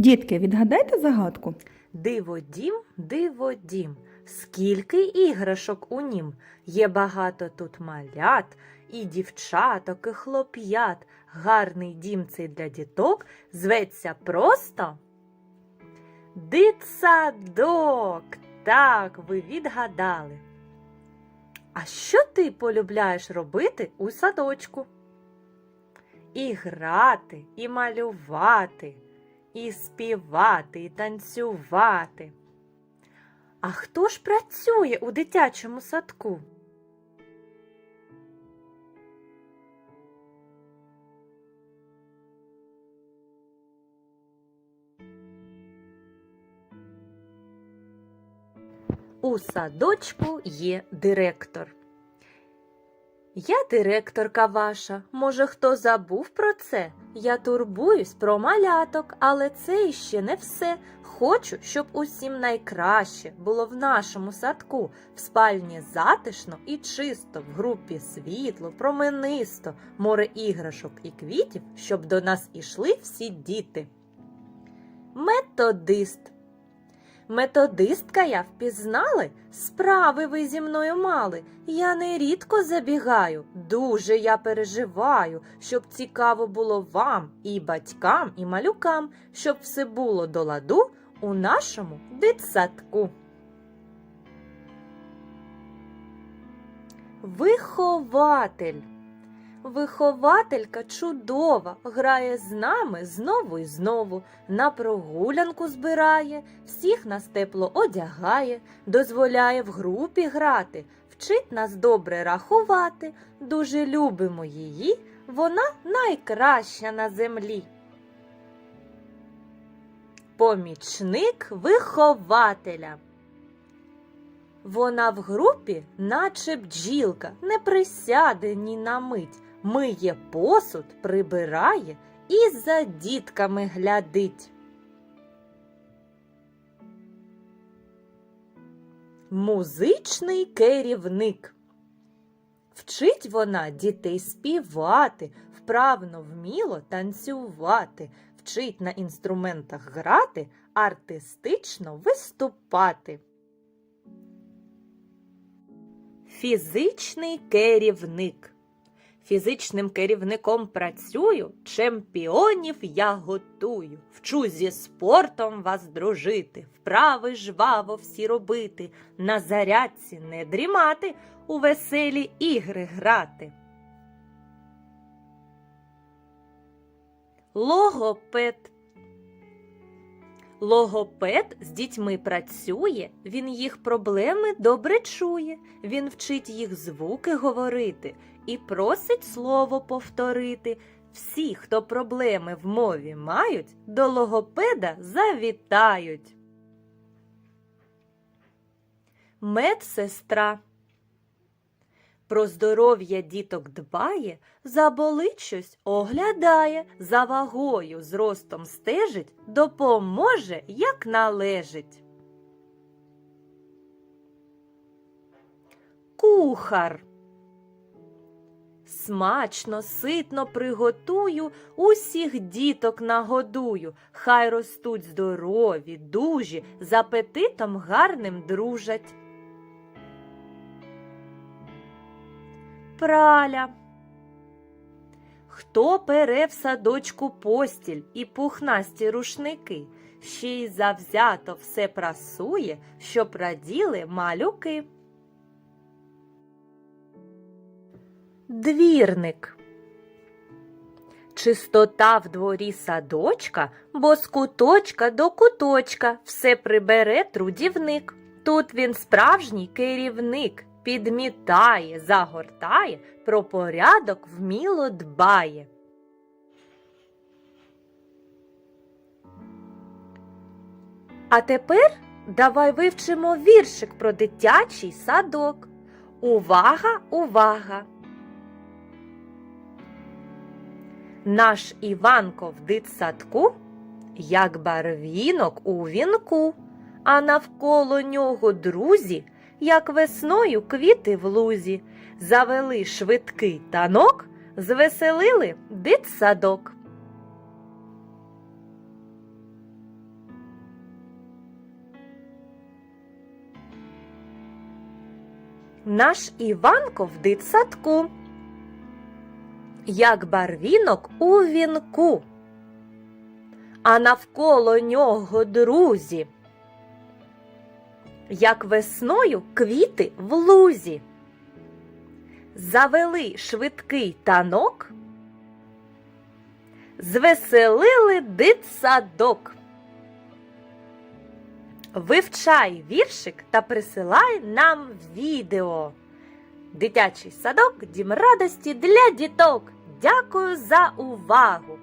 Дітки, відгадайте загадку. Диводім, диводім, скільки іграшок у нім. Є багато тут малят, і дівчаток, і хлоп'ят. Гарний дім цей для діток зветься просто Дитсадок. Так, ви відгадали. А що ти полюбляєш робити у садочку? І грати, і малювати, і співати, і танцювати. А хто ж працює у дитячому садку? У садочку є директор. Я директорка ваша. Може, хто забув про це? Я турбуюсь про маляток, але це іще не все. Хочу, щоб усім найкраще було в нашому садку, в спальні затишно і чисто, в групі світло, променисто, море іграшок і квітів, щоб до нас ішли всі діти. Методист. Методистка я впізнали, справи ви зі мною мали. Я нерідко забігаю, дуже я переживаю, щоб цікаво було вам, і батькам, і малюкам, щоб все було до ладу у нашому дитсадку. Вихователь. Вихователька чудова, грає з нами знову і знову, на прогулянку збирає, всіх нас тепло одягає, дозволяє в групі грати, вчить нас добре рахувати. Дуже любимо її, вона найкраща на землі. Помічник вихователя. Вона в групі, наче бджілка, не присяде ні на мить, миє посуд, прибирає і за дітками глядить. Музичний керівник. Вчить вона дітей співати, вправно вміло танцювати, вчить на інструментах грати, артистично виступати. Фізичний керівник. Фізичним керівником працюю, чемпіонів я готую. Вчу зі спортом вас дружити, вправи жваво всі робити, на зарядці не дрімати, у веселі ігри грати. Логопед. Логопед з дітьми працює, він їх проблеми добре чує, він вчить їх звуки говорити і просить слово повторити. Всі, хто проблеми в мові мають, до логопеда завітають. Медсестра про здоров'я діток дбає, заболить щось оглядає, за вагою зростом стежить, допоможе, як належить. Кухар. Смачно, ситно приготую, усіх діток нагодую, хай ростуть здорові, дужі, з апетитом гарним дружать. Праля. Хто пере в садочку постіль і пухнасті рушники, ще й завзято все прасує, щоб раділи малюки. Двірник. Чистота в дворі садочка, бо з куточка до куточка все прибере трудівник. Тут він справжній керівник, підмітає, загортає, про порядок вміло дбає. А тепер давай вивчимо віршик про дитячий садок. Увага, увага! Наш Іванко в дитсадку, як барвінок у вінку, а навколо нього друзі як весною квіти в лузі, завели швидкий танок, звеселили дитсадок. Наш Іванко в дитсадку, як барвінок у вінку, а навколо нього друзі як весною квіти в лузі. Завели швидкий танок, звеселили дитсадок. Вивчай віршик та присилай нам відео. Дитячий садок Дім радості для діток. Дякую за увагу!